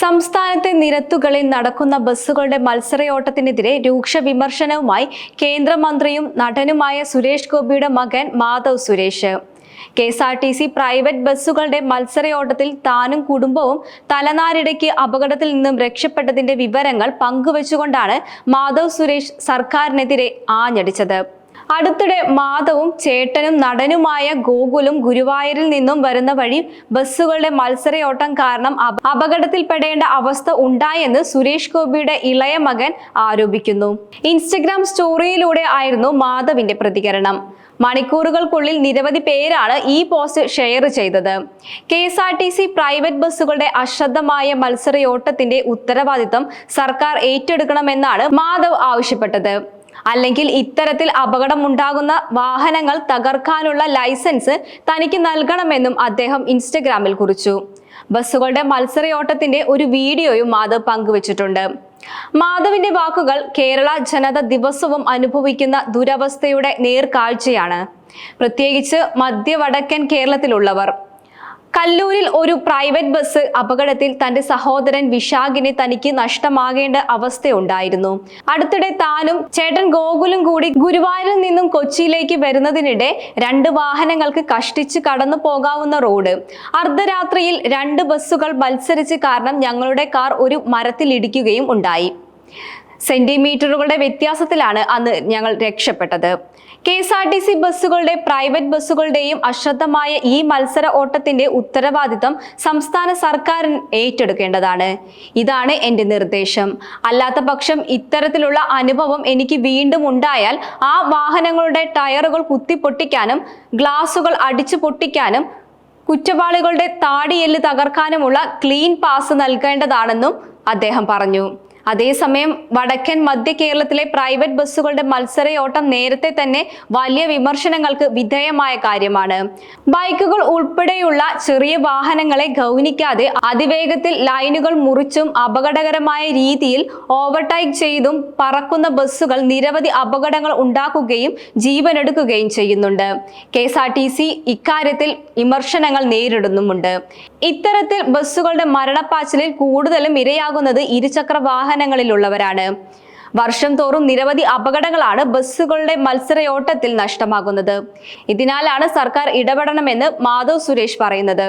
സംസ്ഥാനത്തെ നിരത്തുകളിൽ നടക്കുന്ന ബസ്സുകളുടെ മത്സരയോട്ടത്തിനെതിരെ രൂക്ഷ വിമർശനവുമായി കേന്ദ്രമന്ത്രിയും നടനുമായ സുരേഷ് ഗോപിയുടെ മകൻ Madhav Suresh. K S R T C private ബസ്സുകളുടെ മത്സരയോട്ടത്തിൽ താനും കുടുംബവും തലനാരിടയ്ക്ക് അപകടത്തിൽ നിന്നും രക്ഷപ്പെട്ടതിന്റെ വിവരങ്ങൾ പങ്കുവച്ചുകൊണ്ടാണ് മാധവ് സുരേഷ് സർക്കാരിനെതിരെ ആഞ്ഞടിച്ചത്. അടുത്തിടെ മാധവും ചേട്ടനും നടനുമായ ഗോകുലും ഗുരുവായൂരിൽ നിന്നും വരുന്ന വഴി ബസ്സുകളുടെ മത്സരയോട്ടം കാരണം അപകടത്തിൽപ്പെടേണ്ട അവസ്ഥ ഉണ്ടായെന്ന് സുരേഷ് ഗോപിയുടെ ഇളയ മകൻ ആരോപിക്കുന്നു. ഇൻസ്റ്റഗ്രാം സ്റ്റോറിയിലൂടെ ആയിരുന്നു മാധവിന്റെ പ്രതികരണം. മണിക്കൂറുകൾക്കുള്ളിൽ നിരവധി പേരാണ് ഈ പോസ്റ്റ് ഷെയർ ചെയ്തത്. K S R T C private ബസ്സുകളുടെ അശ്രദ്ധമായ മത്സരയോട്ടത്തിന്റെ ഉത്തരവാദിത്തം സർക്കാർ ഏറ്റെടുക്കണമെന്നാണ് മാധവ് ആവശ്യപ്പെട്ടത്. അല്ലെങ്കിൽ ഇത്തരത്തിൽ അപകടമുണ്ടാകുന്ന വാഹനങ്ങൾ തകർക്കാനുള്ള ലൈസൻസ് തനിക്ക് നൽകണമെന്നും അദ്ദേഹം ഇൻസ്റ്റഗ്രാമിൽ കുറിച്ചു. ബസ്സുകളുടെ മത്സരയോട്ടത്തിന്റെ ഒരു വീഡിയോയും മാധവ് പങ്കുവച്ചിട്ടുണ്ട്. മാധവിന്റെ വാക്കുകൾ കേരള ജനത ദിവസവും അനുഭവിക്കുന്ന ദുരവസ്ഥയുടെ നേർക്കാഴ്ചയാണ്. പ്രത്യേകിച്ച് മധ്യവടക്കൻ കേരളത്തിലുള്ളവർ. കല്ലൂരിൽ ഒരു പ്രൈവറ്റ് ബസ് അപകടത്തിൽ തന്റെ സഹോദരൻ വിശാഖിനെ തനിക്ക് നഷ്ടമാകേണ്ട അവസ്ഥയുണ്ടായിരുന്നു. അടുത്തിടെ താനും ചേട്ടൻ ഗോകുലും കൂടി ഗുരുവായൂരിൽ നിന്നും കൊച്ചിയിലേക്ക് വരുന്നതിനിടെ രണ്ട് വാഹനങ്ങൾക്ക് കഷ്ടിച്ച് കടന്നു പോകാവുന്ന റോഡ്. അർദ്ധരാത്രിയിൽ രണ്ട് ബസ്സുകൾ മത്സരിച്ച് കാരണം ഞങ്ങളുടെ കാർ ഒരു മരത്തിൽ ഇടിക്കുകയും ഉണ്ടായി. സെന്റിമീറ്ററുകളുടെ വ്യത്യാസത്തിലാണ് അന്ന് ഞങ്ങൾ രക്ഷപ്പെട്ടത്. K S R T C ബസ്സുകളുടെ പ്രൈവറ്റ് ബസ്സുകളുടെയും അശ്രദ്ധമായ ഈ മത്സര ഓട്ടത്തിന്റെ ഉത്തരവാദിത്തം സംസ്ഥാന സർക്കാർ ഏറ്റെടുക്കേണ്ടതാണ്. ഇതാണ് എന്റെ നിർദ്ദേശം. അല്ലാത്ത പക്ഷം ഇത്തരത്തിലുള്ള അനുഭവം എനിക്ക് വീണ്ടും ഉണ്ടായാൽ ആ വാഹനങ്ങളുടെ ടയറുകൾ കുത്തിപ്പൊട്ടിക്കാനും ഗ്ലാസുകൾ അടിച്ചു പൊട്ടിക്കാനും കുറ്റവാളികളുടെ താടിയെല്ല് തകർക്കാനുമുള്ള ക്ലീൻ പാസ് നൽകേണ്ടതാണെന്നും അദ്ദേഹം പറഞ്ഞു. അതേസമയം വടക്കൻ മധ്യ കേരളത്തിലെ പ്രൈവറ്റ് ബസ്സുകളുടെ മത്സരയോട്ടം നേരത്തെ തന്നെ വലിയ വിമർശനങ്ങൾക്ക് വിധേയമായ കാര്യമാണ്. ബൈക്കുകൾ ഉൾപ്പെടെയുള്ള ചെറിയ വാഹനങ്ങളെ ഗൗനിക്കാതെ അതിവേഗത്തിൽ ലൈനുകൾ മുറിച്ചും അപകടകരമായ രീതിയിൽ ഓവർടേക്ക് ചെയ്തും പറക്കുന്ന ബസ്സുകൾ നിരവധി അപകടങ്ങൾ ഉണ്ടാക്കുകയും ജീവനെടുക്കുകയും ചെയ്യുന്നുണ്ട്. K S R T C ഇക്കാര്യത്തിൽ വിമർശനങ്ങൾ നേരിടുന്നുമുണ്ട്. ഇത്തരത്തിൽ ബസ്സുകളുടെ മരണപ്പാച്ചിലിൽ കൂടുതലും ഇരയാകുന്നത് ഇരുചക്ര വാഹനങ്ങളിലുള്ളവരാണ്. വർഷം തോറും നിരവധി അപകടങ്ങളാണ് ബസ്സുകളുടെ മത്സരയോട്ടത്തിൽ നഷ്ടമാകുന്നത്. ഇതിനാലാണ് സർക്കാർ ഇടപെടണമെന്ന് മാധവ് സുരേഷ് പറയുന്നത്.